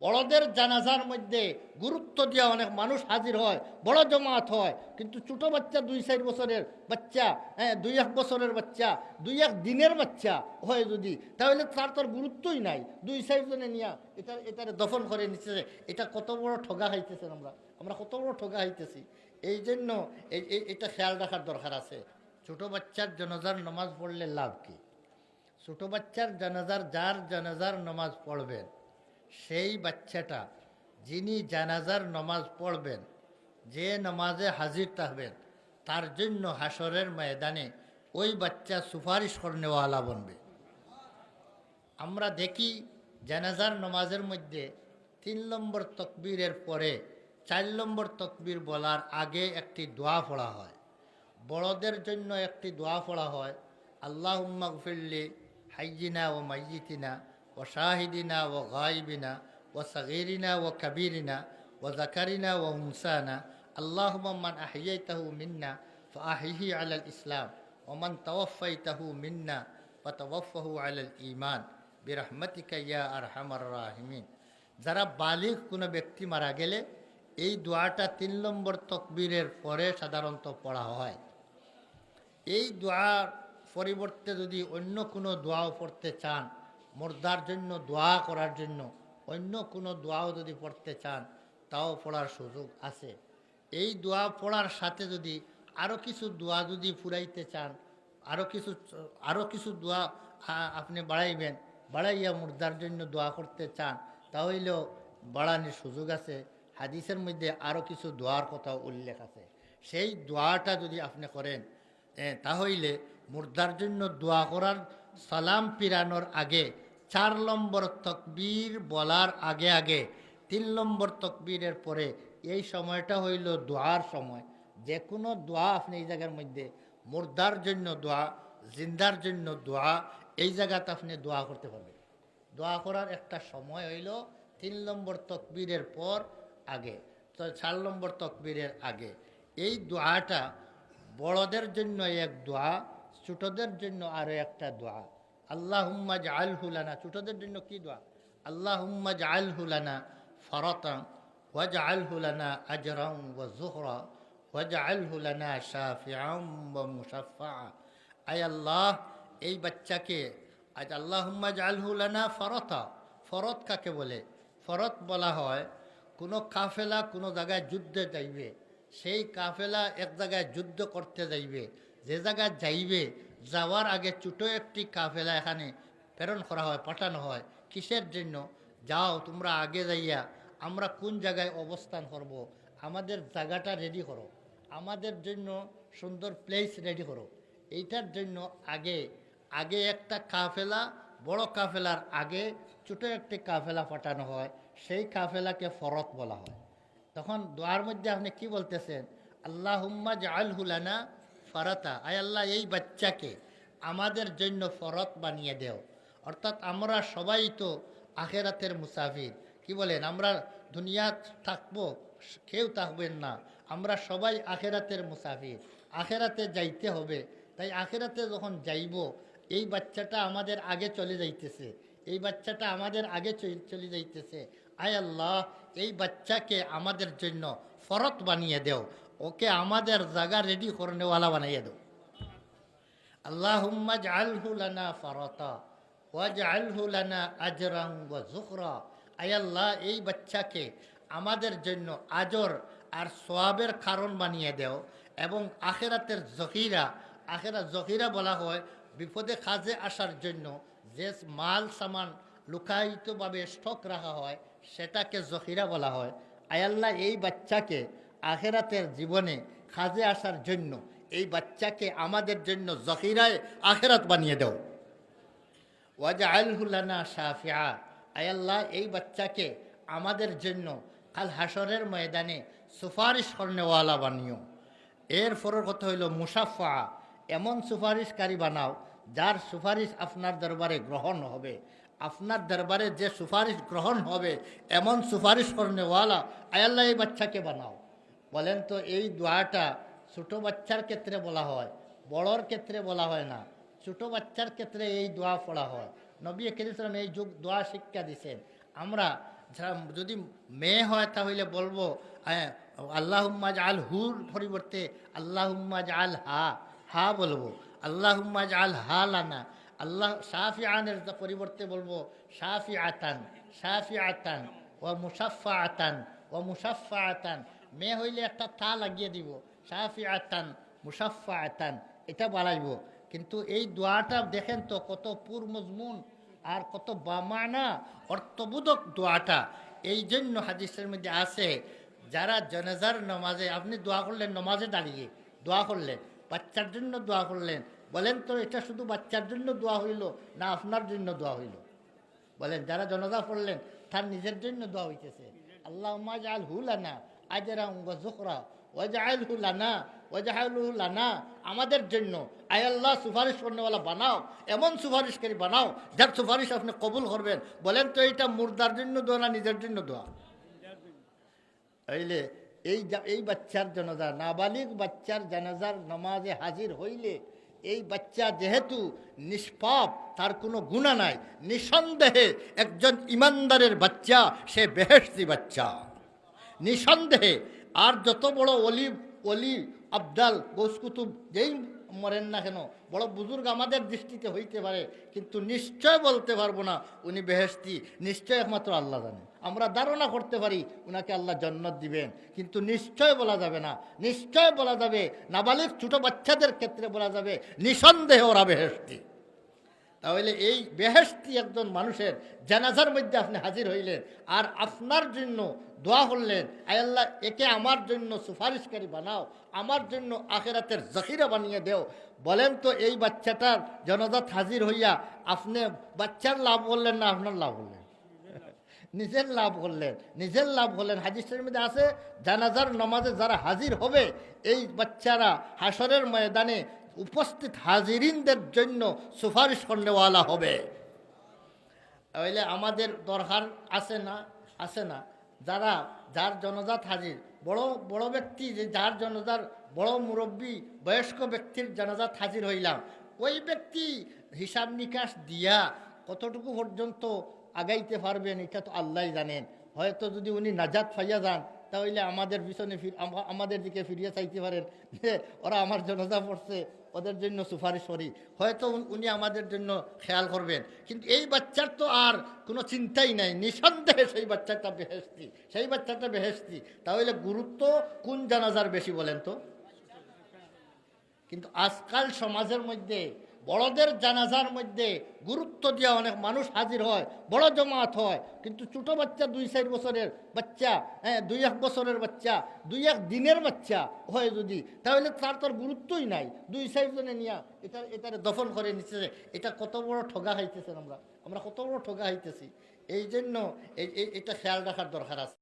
বড়দের জানাজার মধ্যে গুরুত্ব দিয়ে অনেক মানুষ হাজির হয়, বড় জমাত হয়। কিন্তু ছোট বাচ্চা দুই চার বছরের বাচ্চা হ্যাঁ দুই এক বছরের বাচ্চা, দুই এক দিনের বাচ্চা হয় যদি, তাহলে তার তোর গুরুত্বই নাই। দুই চারজনে নিয়া এটা, এটারে দফন করে নিচ্ছে এটা কত বড় ঠগা খাইতেছে আমরা আমরা কত বড় ঠগা খাইতেছি এই জন্য এই- এটা খেয়াল রাখার দরকার আছে। ছোট বাচ্চার জনজার নামাজ পড়লে লাভ কি? ছোট বাচ্চার জানাজার, যার জানাজার নামাজ পড়বেন সেই বাচ্চাটা, যিনি জানাজার নামাজ পড়বেন, যে নামাজে হাজির থাকবেন, তার জন্য হাসরের ময়দানে ওই বাচ্চা সুপারিশ করনেওয়ালা বনবে। আমরা দেখি জানাজার নামাজের মধ্যে তিন নম্বর তকবীরের পরে চার নম্বর তকবীর বলার আগে একটি দোয়া পড়া হয়। বড়দের জন্য একটি দোয়া পড়া হয় আল্লাহ গফিল্লি হাইজিনা ও মাইজিতিনা ও শাহিদিনা ও গাইবিনা ও সগিরিনা ও কবিরিনা ও জাকারিনা ও হুমসানা আল্লাহ মান আহিয়াইতাহু মিন্না ফাহিহি আলাল ইসলাম ওমান তওয়াফাইতাহু মিন্না ফতওয়াফাহু আলাল ইমান বিরহমতিকা ইয়া আরহামার রাহিমিন যারা বালিক কোনো ব্যক্তি মারা গেলে এই দোয়াটা তিন নম্বর তকবীরের পরে সাধারণত পড়া হয়। এই দোয়ার পরিবর্তে যদি অন্য কোনো দোয়াও পড়তে চান মোর্দার জন্য, দোয়া করার জন্য। অন্য কোনো দোয়াও যদি পড়তে চান, তাও পড়ার সুযোগ আছে। এই দোয়া পড়ার সাথে যদি আরও কিছু দোয়া যদি ফুরাইতে চান আরও কিছু আরও কিছু দোয়া আপনি বাড়াইবেন, বাড়াইয়া মুর্দার জন্য দোয়া করতে চান, তাহলেও বাড়ানোর সুযোগ আছে। হাদিসের মধ্যে আরও কিছু দোয়ার কথা উল্লেখ আছে। সেই দোয়াটা যদি আপনি করেন তাহলে মুর্দার জন্য দোয়া করার সালাম পিরানোর আগে, চার নম্বর তকবীর বলার আগে আগে, তিন নম্বর তকবীরের পরে, এই সময়টা হইল দোয়ার সময়। যে কোনো দোয়া আপনি এই জায়গার মধ্যে, মুর্দার জন্য দোয়া, জিন্দার জন্য দোয়া, এই জায়গাতে আপনি দোয়া করতে পারবেন। দোয়া করার একটা সময় হইল তিন নম্বর তকবীরের পর আগে, তো চার নম্বর তকবীরের আগে। এই দোয়াটা বড়দের জন্য এক দোয়া ছোটদের জন্য আরও একটা দোয়া। আল্লাহ হুম্মা জাল হুলানা ছোটদের জন্য কি দোয়া? আল্লাহ হুম্মা জাল হুলানা ফরতাং ওয়াজ আল হুলানা আজরং ও জোহরা ওয়াজ আল হুলানা শাফিয়াম মুসাফা আয় আল্লাহ, এই বাচ্চাকে আজ আল্লাহ হুম্মা জাল হুলানা ফরতা। ফরত কাকে বলে? ফরত বলা হয়, কোনো কাফেলা কোনো জায়গায় যুদ্ধে যাইবে, সেই কাফেলা এক জায়গায় যুদ্ধ করতে যাইবে যে জায়গায় যাইবে, যাওয়ার আগে ছোটো একটি কাফেলা এখানে প্রেরণ করা হয়, পাঠানো হয়। কিসের জন্য? যাও, তোমরা আগে যাইয়া আমরা কোন জায়গায় অবস্থান করব? আমাদের জায়গাটা রেডি করো। আমাদের জন্য সুন্দর প্লেস রেডি করো। এইটার জন্য আগে আগে একটা কাফেলা, বড় কাফেলার আগে ছোটো একটি কাফেলা পাঠানো হয়। সেই কাফেলাকে ফরত বলা হয়। তখন দোয়ার মধ্যে আপনি কি বলতেছেন? আল্লাহ হুম্মা জাল হুলানা ফরতা। আয় আল্লাহ, এই বাচ্চাকে আমাদের জন্য ফরত বানিয়ে দেও। অর্থাৎ আমরা সবাই তো আখেরাতের মুসাফির। কি বলেন? আমরা দুনিয়া থাকব, কেউ থাকবেন না। আমরা সবাই আখেরাতের মুসাফির। আখেরাতে যাইতে হবে। তাই আখেরাতে যখন যাইব, এই বাচ্চাটা আমাদের আগে চলে যাইতেছে। এই বাচ্চাটা আমাদের আগে চল- চলে যাইতেছে। আয় আল্লাহ, এই বাচ্চাকে আমাদের জন্য ফরত বানিয়ে দেও। ওকে আমাদের জায়গা রেডি করনেওয়ালা বানিয়ে দেও। আল্লাহুম্মা জাআলহু লানা ফারাতা ওয়াজআলহু লানা আজরান ওয়া যুখরা আয় আল্লাহ, এই বাচ্চাকে আমাদের জন্য আজর আর সোয়াবের কারণ বানিয়ে দেও এবং আখেরাতের জখিরা আখেরা জখিরা বলা হয়, বিপদে কাজে আসার জন্য যে মাল সামান লুকায়িতভাবে স্টক রাখা হয়, সেটাকে জখিরা বলা হয়। আয়াল্লাহ এই বাচ্চাকে আখেরাতের জীবনে কাজে আসার জন্য, এই বাচ্চাকে আমাদের জন্য জখিরায় আখেরাত বানিয়ে দাও। ওয়াজআলহুলানা শাফিয়া আয়াল্লাহ এই বাচ্চাকে আমাদের জন্য কাল হাসরের ময়দানে সুপারিশ করনেওয়ালা বানিও। এর পরের কথা হইল মুসাফা এমন সুপারিশকারী বানাও, যার সুপারিশ আপনার দরবারে গ্রহণ হবে। আপনার দরবারে যে সুপারিশ গ্রহণ হবে, এমন সুপারিশ করনেওয়ালা আয়াল্লাহ এই বাচ্চাকে বানাও। বলেন তো, এই দোয়াটা ছোটো বাচ্চার ক্ষেত্রে বলা হয়, বড়র ক্ষেত্রে বলা হয় না। ছোটো বাচ্চার ক্ষেত্রে এই দোয়া পড়া হয়। নবী করিম এই যুগ দোয়া শিক্ষা দিছেন। আমরা যদি মেয়ে হয় তাহলে বলব আল্লাহুম্মাজ আল হুর পরিবর্তে আল্লাহুম্মাজ আল হা হা বলব। আল্লাহুম্মাজ আল হা লানা। আল্লাহ সাফি আনের পরিবর্তে বলব সাফি আতান সাফি আতান ও মুসাফা আতান ও মুসাফা আতান মেয়ে হইলে একটা তা লাগিয়ে দিব সাফি আতান মুসাফা আতান এটা বাড়াইব। কিন্তু এই দোয়াটা দেখেন তো কত পুর মজমুন আর কত বামানা, অর্থবোধক দোয়াটা। এই জন্য হাদিসের মধ্যে আছে, যারা জনাজার নমাজে, আপনি দোয়া করলেন নমাজে দাঁড়িয়ে, দোয়া করলেন, বাচ্চার জন্য দোয়া করলেন, বলেন তো এটা শুধু বাচ্চার জন্য দোয়া হইল না আপনার জন্য দোয়া হইল? বলেন, যারা জনজা পড়লেন, তার নিজের জন্য দোয়া হইতেছে। আল্লাহ আল হুলানা আজরা জোকরা ওয়াজাইল হুলানা ওয়াজাহাল লানা, আমাদের জন্য। আয় আল্লাহ, সুপারিশ করনেওয়ালা বানাও, এমন সুপারিশকারী বানাও, যার সুপারিশ আপনি কবুল করবেন। বলেন তো এইটা মুর্দার জন্য দোয়া না নিজের জন্য দোয়া? হইলে এই এই বাচ্চার জনজা নাবালিক বাচ্চার জানাজার নামাজে হাজির হইলে এই বাচ্চা যেহেতু নিষ্পাপ, তার কোনো গুণা নাই। নিঃসন্দেহে একজন ইমানদারের বাচ্চা, সে বেহেশতি বাচ্চা। নিঃসন্দেহে। আর যত বড় অলি অলি আবদাল গোসকুতুব, যেই মরেন না কেন, বড় বুজুর্গ আমাদের দৃষ্টিতে হইতে পারে, কিন্তু নিশ্চয় বলতে পারব না, উনি বেহেস্তি নিশ্চয় একমাত্র আল্লাহ জানেন আমরা ধারণা করতে পারি, উনাকে আল্লাহ জন্নত দিবেন, কিন্তু নিশ্চয় বলা যাবে না। নিশ্চয় বলা যাবে, নাবালিক ছোট বাচ্চাদের ক্ষেত্রে বলা যাবে, নিঃসন্দেহে ওরা বেহেস্তি তাহলে এই বেহেস্তি একজন মানুষের জানাজার মধ্যে আপনি হাজির হইলেন আর আপনার জন্য দোয়া করলেন আল্লাহ, একে আমার জন্য সুপারিশকারী বানাও, আমার জন্য আখেরাতের জখিরা বানিয়ে দেও। বলেন তো এই বাচ্চাটার জনজাত হাজির হইয়া আপনি বাচ্চার লাভ করলেন না আপনার লাভ করলেন? নিজের লাভ করলেন, নিজের লাভ করলেন। হাদিসের মধ্যে আছে, জানাজার নমাজে যারা হাজির হবে, এই বাচ্চারা হাসরের ময়দানে উপস্থিত হাজিরিনদের জন্য সুপারিশ করনেওয়ালা হবে। তাহলে আমাদের দরকার আছে না? আছে না। যারা, যার জনজাত হাজির, বড় বড় ব্যক্তি যে যার জনজার বড় মুরব্বী, বয়স্ক ব্যক্তির জনজাত হাজির হইলাম, ওই ব্যক্তি হিসাব নিকাশ দিয়া কতটুকু পর্যন্ত আগাইতে পারবেন এটা তো আল্লাহ জানেন। হয়তো যদি উনি নাজাত ফাইয়া যান, তাহলে আমাদের পিছনে আমাদের দিকে ফিরিয়ে চাইতে পারেন ওরা আমার জনজা পড়ছে। ওদের জন্য সুপারিশ করি। হয়তো উনি আমাদের জন্য খেয়াল করবেন। কিন্তু এই বাচ্চার তো আর কোনো চিন্তাই নাই। নিঃসন্দেহে সেই বাচ্চাটা বেহেস্তি সেই বাচ্চাটা বেহেস্তি তাহলে গুরুত্ব কোন জানাজার বেশি বলেন তো? কিন্তু আজকাল সমাজের মধ্যে বড়দের জানাজার মধ্যে গুরুত্ব দিয়ে অনেক মানুষ হাজির হয়, বড় জমাত হয়। কিন্তু ছোট বাচ্চা দুই চার বছরের বাচ্চা হ্যাঁ দুই এক বছরের বাচ্চা, দুই এক দিনের বাচ্চা হয় যদি, তাহলে তার তোর গুরুত্বই নাই। দুই চারজনে নিয়া এটা, এটারে দফন করে নিচ্ছে এটা কত বড় ঠগা খাইতেছেন আমরা আমরা কত বড় ঠগা খাইতেছি এই জন্য এই- এটা খেয়াল রাখার দরকার আছে।